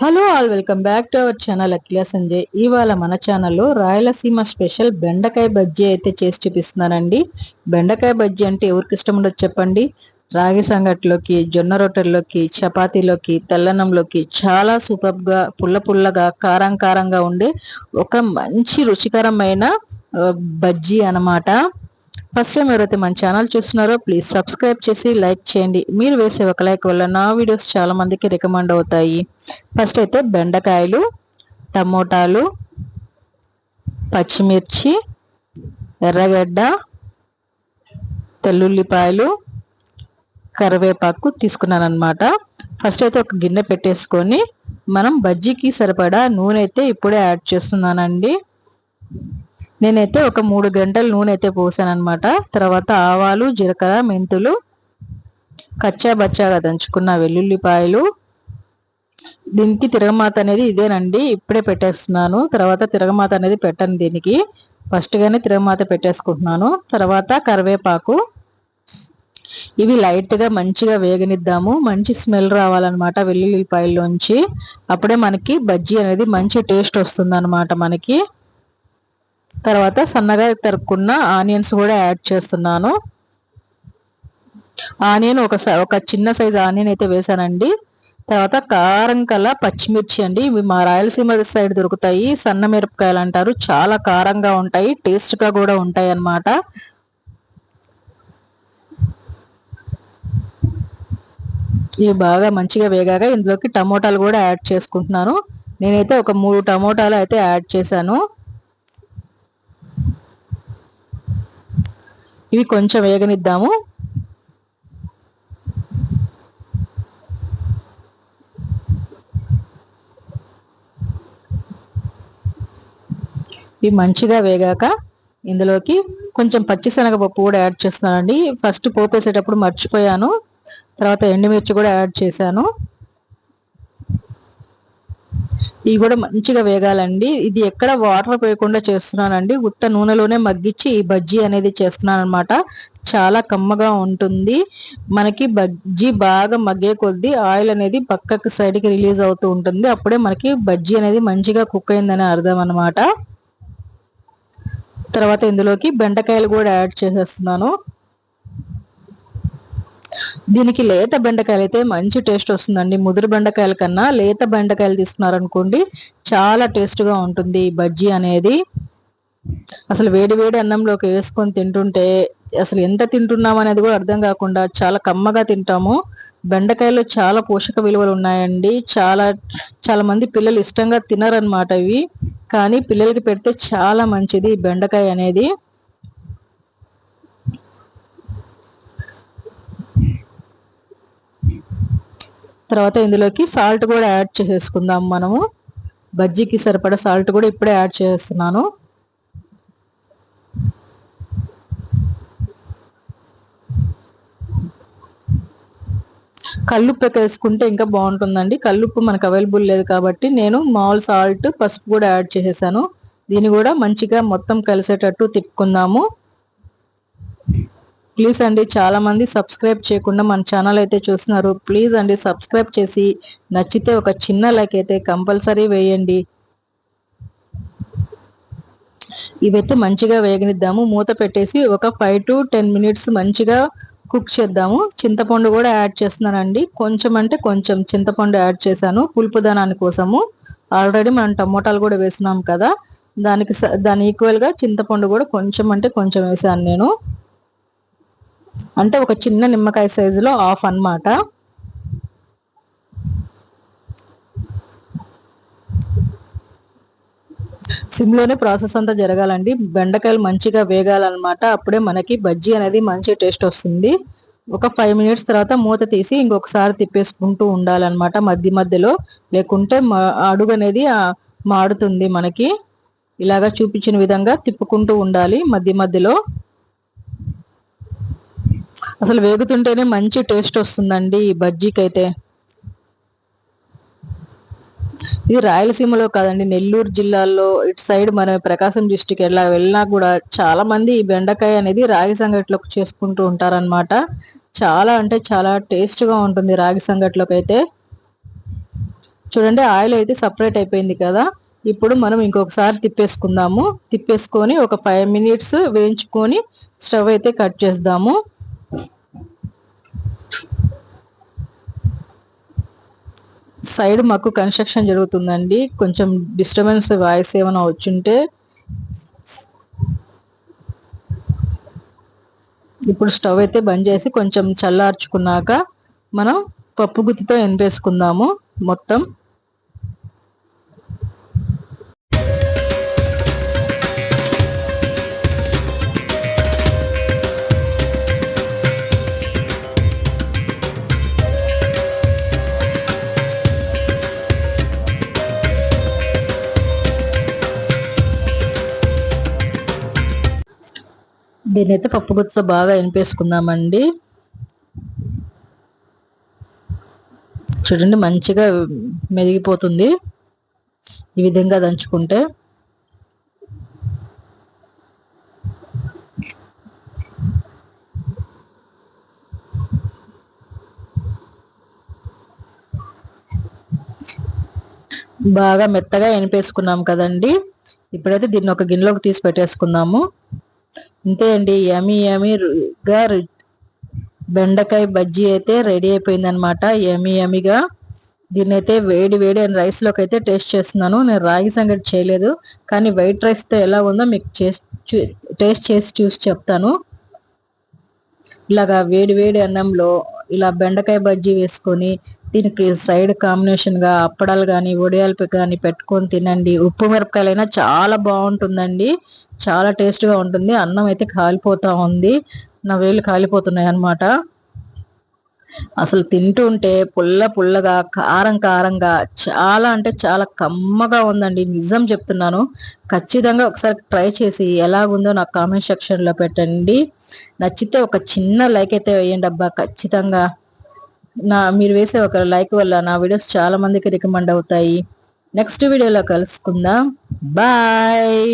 Hello all welcome back to our channel Akhila Sanjay ఇవాళ మన ఛానల్లో రాయలసీమ స్పెషల్ బెండకాయ బజ్జీ అయితే చేసి చూపిస్తున్నానండి. బెండకాయ బజ్జీ అంటే ఎవరికి ఇష్టం ఉండదు చెప్పండి. రాగి సంగట్లోకి జొన్న రొట్టెల్లోకి చపాతీలోకి తెల్లన్నంలోకి చాలా సూపర్గా పుల్ల పుల్లగా కారం కారంగా ఉండే ఒక మంచి రుచికరమైన బజ్జీ అనమాట ఫస్ట్ టైం ఎవరైతే మన ఛానల్ చూస్తున్నారో ప్లీజ్ సబ్స్క్రైబ్ చేసి లైక్ చేయండి. మీరు వేసే ఒక లైక్ వల్ల నా వీడియోస్ చాలా మందికి రికమెండ్ అవుతాయి. ఫస్ట్ అయితే బెండకాయలు టమోటాలు పచ్చిమిర్చి ఎర్రగడ్డ తెల్లుల్లిపాయలు కరివేపాకు తీసుకున్నాను అనమాట ఫస్ట్ అయితే ఒక గిన్నె పెట్టేసుకొని మనం బజ్జీకి సరిపడా నూనె అయితే ఇప్పుడే యాడ్ చేస్తున్నానండి. నేనైతే ఒక మూడు గంటలు నూనె అయితే పోసాను అనమాట తర్వాత ఆవాలు జీలకర్ర మెంతులు కచ్చా బచ్చాగా దంచుకున్న వెల్లుల్లిపాయలు. దీనికి తిరగమాత అనేది ఇదేనండి. ఇప్పుడే పెట్టేస్తున్నాను. తర్వాత తిరగమాత అనేది పెట్టను దీనికి. ఫస్ట్గానే తిరగమాత పెట్టేసుకుంటున్నాను. తర్వాత కరివేపాకు. ఇవి లైట్గా మంచిగా వేగనిద్దాము. మంచి స్మెల్ రావాలన్నమాట వెల్లుల్లిపాయల్లోంచి. అప్పుడే మనకి బజ్జీ అనేది మంచి టేస్ట్ వస్తుంది మనకి. తర్వాత సన్నగా తరుక్కున్న ఆనియన్స్ కూడా యాడ్ చేస్తున్నాను. ఆనియన్ ఒక ఒక చిన్న సైజు ఆనియన్ అయితే వేసానండి. తర్వాత కారం కల పచ్చిమిర్చి అండి. ఇవి మా రాయలసీమ సైడ్ దొరుకుతాయి. సన్న మిరపకాయలు అంటారు. చాలా కారంగా ఉంటాయి. టేస్ట్గా కూడా ఉంటాయి అన్నమాట. ఇవి బాగా మంచిగా వేగాక ఇందులోకి టమోటాలు కూడా యాడ్ చేసుకుంటున్నాను. నేనైతే ఒక మూడు టమోటాలు అయితే యాడ్ చేశాను. ఇవి కొంచెం వేగనిద్దాము. ఇవి మంచిగా వేగాక ఇందులోకి కొంచెం పచ్చిశనగపప్పు కూడా యాడ్ చేస్తున్నానండి. ఫస్ట్ పోపేసేటప్పుడు మర్చిపోయాను. తర్వాత ఎండుమిర్చి కూడా యాడ్ చేశాను. ఇవి కూడా మంచిగా వేగాలండి. ఇది ఎక్కడ వాటర్ పోయకుండా చేస్తున్నానండి. ఉత్త నూనెలోనే మగ్గించి ఈ బజ్జీ అనేది చేస్తున్నాను అనమాట చాలా కమ్మగా ఉంటుంది. మనకి బజ్జీ బాగా మగ్గే కొద్దీ ఆయిల్ అనేది పక్కకి సైడ్కి రిలీజ్ అవుతూ ఉంటుంది. అప్పుడే మనకి బజ్జీ అనేది మంచిగా కుక్ అయిందని అర్థం అనమాట తర్వాత ఇందులోకి బెండకాయలు కూడా యాడ్ చేసేస్తున్నాను. దీనికి లేత బెండకాయలు అయితే మంచి టేస్ట్ వస్తుందండి. ముదురు బెండకాయల కన్నా లేత బెండకాయలు తీసుకున్నారనుకోండి చాలా టేస్ట్గా ఉంటుంది ఈ బజ్జీ అనేది. అసలు వేడి వేడి అన్నంలోకి వేసుకొని తింటుంటే అసలు ఎంత తింటున్నాం అనేది కూడా అర్థం కాకుండా చాలా కమ్మగా తింటాము. బెండకాయలో చాలా పోషక విలువలు ఉన్నాయండి. చాలా చాలా మంది పిల్లలు ఇష్టంగా తినరనమాట ఇవి. కానీ పిల్లలకి పెడితే చాలా మంచిది బెండకాయ అనేది. తర్వాత ఇందులోకి సాల్ట్ కూడా యాడ్ చేసేసుకుందాం మనము. బజ్జీకి సరిపడా సాల్ట్ కూడా ఇప్పుడే యాడ్ చేస్తున్నాను. కల్లుప్పు వేసుకుంటే ఇంకా బాగుంటుందండి. కల్లుప్పు మనకు అవైలబుల్ లేదు కాబట్టి నేను మామూలు సాల్ట్ పసుపు కూడా యాడ్ చేసేసాను. దీన్ని కూడా మంచిగా మొత్తం కలిసేటట్టు తిప్పుకుందాము. ప్లీజ్ అండి చాలామంది సబ్స్క్రైబ్ చేయకుండా మన ఛానల్ అయితే చూస్తున్నారు. ప్లీజ్ అండి సబ్స్క్రైబ్ చేసి నచ్చితే ఒక చిన్న లైక్ అయితే కంపల్సరీ వేయండి. ఇవైతే మంచిగా వేగనిద్దాము. మూత పెట్టేసి ఒక ఫైవ్ టు టెన్ మినిట్స్ మంచిగా కుక్ చేద్దాము. చింతపండు కూడా యాడ్ చేస్తున్నానండి. కొంచెం అంటే కొంచెం చింతపండు యాడ్ చేశాను పులుపు దానాని కోసము. ఆల్రెడీ మనం టమోటాలు కూడా వేసినాం కదా. దానికి దాని ఈక్వల్గా చింతపండు కూడా కొంచెం అంటే కొంచెం వేసాను నేను. అంటే ఒక చిన్న నిమ్మకాయ సైజులో ఆఫ్ అనమాట సిమ్లోనే ప్రాసెస్ అంతా జరగాలండి. బెండకాయలు మంచిగా వేగాలన్నమాట. అప్పుడే మనకి బజ్జీ అనేది మంచి టేస్ట్ వస్తుంది. ఒక ఫైవ్ మినిట్స్ తర్వాత మూత తీసి ఇంకొకసారి తిప్పేసుకుంటూ ఉండాలన్నమాట మధ్య మధ్యలో. లేకుంటే అడుగు అనేది మాడుతుంది మనకి. ఇలాగా చూపించిన విధంగా తిప్పుకుంటూ ఉండాలి మధ్య మధ్యలో. అసలు వేగుతుంటేనే మంచి టేస్ట్ వస్తుందండి ఈ బజ్జీకి అయితే ఇది రాయలసీమలో కాదండి నెల్లూరు జిల్లాలో ఇటు సైడ్ మన ప్రకాశం డిస్టిక్ ఎలా వెళ్ళినా కూడా చాలా మంది ఈ బెండకాయ అనేది రాగి సంగట్లోకి చేసుకుంటూ ఉంటారనమాట చాలా అంటే చాలా టేస్ట్గా ఉంటుంది రాగి సంగట్లోకి అయితే చూడండి ఆయిల్ అయితే సపరేట్ అయిపోయింది కదా. ఇప్పుడు మనం ఇంకొకసారి తిప్పేసుకుందాము. తిప్పేసుకొని ఒక ఫైవ్ మినిట్స్ వేయించుకొని స్టవ్ అయితే కట్ చేద్దాము. సైడ్ మాకు కన్స్ట్రక్షన్ జరుగుతుందండి. కొంచెం డిస్టర్బెన్స్ వాయిస్ ఏమైనా వచ్చింటే ఇప్పుడు స్టవ్ అయితే బంద్ చేసి కొంచెం చల్లార్చుకున్నాక మనం పప్పు గుత్తితో ఎనిపేసుకుందాము మొత్తం దీని అయితే పప్పు గుత్తితో బాగా ఎనిపేసుకుందామండి చూడండి మంచిగా మెదిగిపోతుంది. ఈ విధంగా దంచుకుంటే. బాగా మెత్తగా ఎనిపేసుకున్నాం కదండి. ఇప్పుడైతే దీన్ని ఒక గిన్నెలోకి తీసి పెట్టేసుకుందాము. ఇంతే అండి. యమీ యమీగా బెండకాయ బజ్జీ అయితే రెడీ అయిపోయింది అనమాట యమీ యమీగా దీన్ని అయితే వేడి వేడి అని రైస్లోకి అయితే టేస్ట్ చేస్తున్నాను. నేను రాగి సంగటి చేయలేదు. కానీ వైట్ రైస్తో ఎలా ఉందో మీకు టేస్ట్ చేసి చూసి చెప్తాను. ఇలాగా వేడి వేడి అన్నంలో ఇలా బెండకాయ బజ్జీ వేసుకొని దీనికి సైడ్ కాంబినేషన్గా అప్పడాలు కానీ వడియాలు కానీ పెట్టుకొని తినండి. ఉప్పు మిరపకాయలైనా చాలా బాగుంటుందండి. చాలా టేస్ట్గా ఉంటుంది. అన్నం అయితే కాలిపోతూ ఉంది. నా వేలు కాలిపోతున్నాయి అనమాట అసలు తింటూ ఉంటే పుల్ల పుల్లగా కారం కారంగా చాలా అంటే చాలా కమ్మగా ఉందండి. నిజం చెప్తున్నాను. ఖచ్చితంగా ఒకసారి ట్రై చేసి ఎలాగుందో నాకు కామెంట్ సెక్షన్లో పెట్టండి. నచ్చితే ఒక చిన్న లైక్ అయితే వేయండి అబ్బా ఖచ్చితంగా. నా మీరు వేసే ఒక లైక్ వల్ల నా వీడియోస్ చాలా మందికి రికమెండ్ అవుతాయి. నెక్స్ట్ వీడియోలో కలుసుకుందాం. బాయ్!